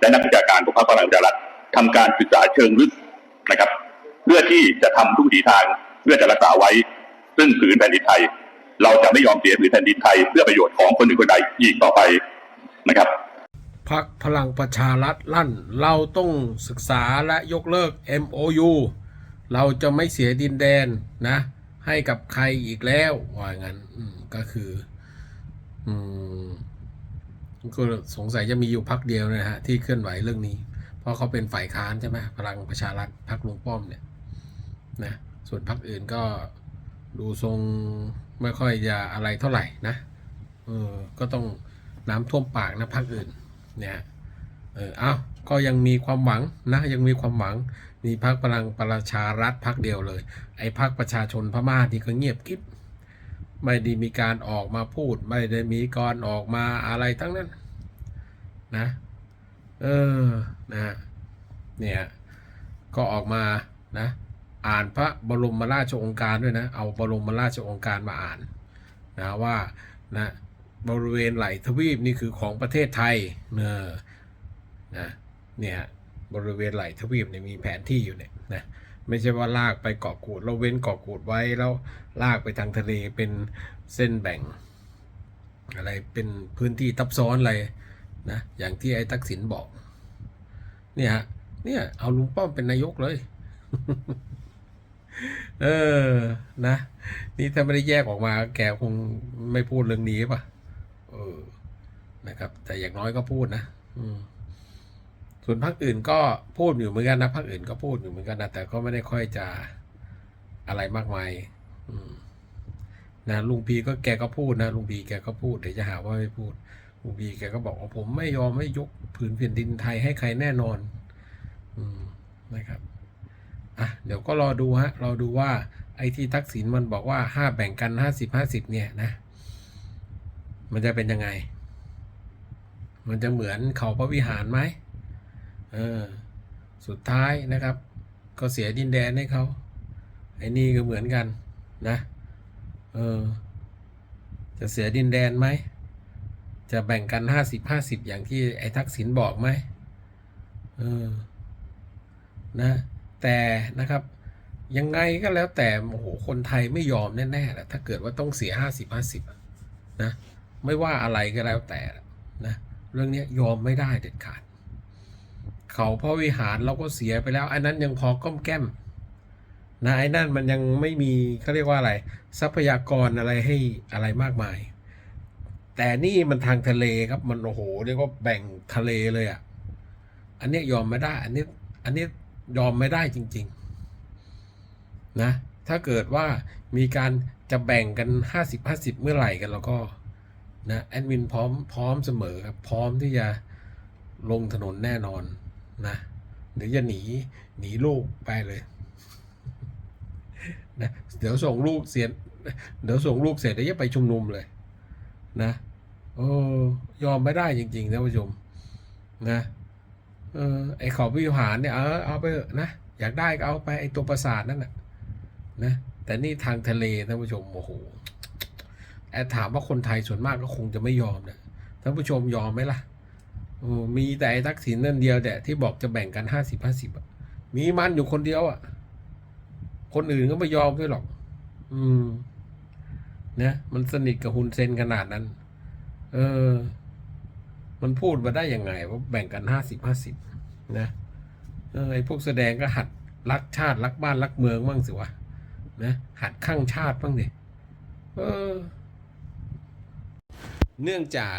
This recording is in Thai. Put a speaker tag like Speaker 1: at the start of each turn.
Speaker 1: และนักวิชาการของพรรคพลังประชารัฐทำการศึกษาเชิงลึกนะครับ เพื่อที่จะทำทุกวิถีทางเพื่อจะรักษาไว้ ซึ่งผืนแผ่นดินไทย เราจะไม่ยอมเสียผืนแผ่นดินไทย เพื่อประโยชน์ของคนหนึ่งคนใดอีกต่อไปนะครับ
Speaker 2: พักพลังประชารัฐลั่น เราต้องศึกษาและยกเลิก MOU เราจะไม่เสียดินแดนนะ ให้กับใครอีกแล้วว่างั้นก็คือ อืมก็สงสัยจะมีอยู่พักเดียวนะฮะที่เคลื่อนไหวเรื่องนี้ เพราะเขาเป็นฝ่ายค้านใช่ไหมพลังประชารัฐพักลุงป้อมเนี่ยนะส่วนพักอื่นก็ดูทรงไม่ค่อยจะอะไรเท่าไหร่นะเออก็ต้องน้ำท่วมปากนะพักอื่นเนี่ยเอออ้า ก็ยังมีความหวังนะยังมีความหวังมีพักพลังประชารัฐพักเดียวเลย ไอ้พักประชาชนพม่าที่ก็เงียบกิ๊บไม่ได้มีการออกมาพูด ไม่ได้มีการออกมาอะไรทั้งนั้นนะเออนะเนี่ยก็ออกมานะอ่านพระบรมราชองการด้วยนะ เอาบรมราชองการมาอ่านนะว่านะบริเวณไหลทวีปนี่คือของประเทศไทยเนอะนะ เนี่ยบริเวณไหลทวีปเนี่ยมีแผนที่อยู่เนี่ยนะไม่ใช่ว่าลากไปเกาะกูดเราเว้นเกาะกูดไว้แล้วลากไปทางทะเลเป็นเส้นแบ่ง อะไรเป็นพื้นที่ทับซ้อนอะไรนะอย่างที่ไอ้ทักษิณบอกเนี่ยฮะเนี่ยเอาลุงป้อมเป็นนายกเลยเออ นะ นี่ถ้าไม่ได้แยกออกมา แกคงไม่พูดเรื่องนี้ป่ะ เออ นะครับ แต่อย่างน้อยก็พูดนะ อืม ส่วนพรรคอื่นก็พูดอยู่เหมือนกันนะพรรคอื่นก็พูดอยู่เหมือนกันนะแต่ก็ไม่ได้ค่อยจะอะไรมากมายนะลุงพีก็แกก็พูดนะลุงพีแกก็พูดเดี๋ยวจะหาว่าไม่พูดลุงพีแกก็บอกว่าผมไม่ยอมไม่ยกผืนแผ่นดินไทยให้ใครแน่นอน อืมนะครับอะเดี๋ยวก็รอดูฮะรอดูว่าไอ้ที่ทักษิณมันบอกว่าห้าแบ่งกันห้าสิบห้าสิบเนี่ยนะ มันจะเป็นยังไง มันจะเหมือนเขาพระวิหารไหม เออ สุดท้ายนะครับ ก็เสียดินแดนให้เขาไอ้นี่ก็เหมือนกันนะ เออ จะเสียดินแดนไหม จะแบ่งกันห้าสิบห้าสิบอย่างที่ไอ้ทักษิณบอกไหมเออ นะ แต่นะครับยังไงก็แล้วแต่โอ้โหคนไทยไม่ยอมแน่ๆแหละถ้าเกิดว่าต้องเสียห้าสิบห้าสิบนะ ไม่ว่าอะไรก็แล้วแต่นะ เรื่องนี้ยอมไม่ได้เด็ดขาด เขาพระวิหารเราก็เสียไปแล้วไอ้นั้นยังพอก้อมแก้มนะไอ้นั่นมันยังไม่มีเขาเรียกว่าอะไร ทรัพยากรอะไรให้อะไรมากมาย แต่นี่มันทางทะเลครับมันโอ้โหเรียกว่าแบ่งทะเลเลยอะ่ะอันนี้ยยอมไม่ได้ อันนี้อันนี้ยอมไม่ได้จริง ๆ นะ ถ้าเกิดว่ามีการจะแบ่งกัน 50 50 เมื่อไหร่กันแล้วก็นะแอดมินพร้อมพร้อมเสมอครับพร้อมที่จะลงถนนแน่นอน นะหรือจะหนีหนีลูกไปเลยนะเดี๋ยวส่งลูกเสียเดี๋ยวส่งลูกเสร็จเดี๋ยวจะไปชุมนุมเลย นะโอ้ยอมไม่ได้จริงๆนะผู้ชมนะเออไอเขาวิหารเนี่ยเออเอาไปนะอยากได้ก็เอาไปไอตัวปราสาทนั่นแหละนะแต่นี่ทางทะเลท่านผู้ชมโอ้โหแอดถามว่าคนไทยส่วนมากก็คงจะไม่ยอมนะท่านผู้ชมยอมไหมล่ะ มีแต่ไอ้ทักษิณนั่นเดียวแต่ที่บอกจะแบ่งกันห้าสิบห้าสิบมีมันอยู่คนเดียวอะ คนอื่นก็ไม่ยอมด้วยหรอก อืมนะมันสนิทกับฮุนเซนขนาดนั้น เออ มันพูดมาได้ยังไงว่าแบ่งกันห้าสิบห้าสิบนะเออไอพวกแสดงก็หัดรักชาติรักบ้านรักเมืองบ้างสิวะนะหัดข้างชาติบ้างดิเออ เนื่องจาก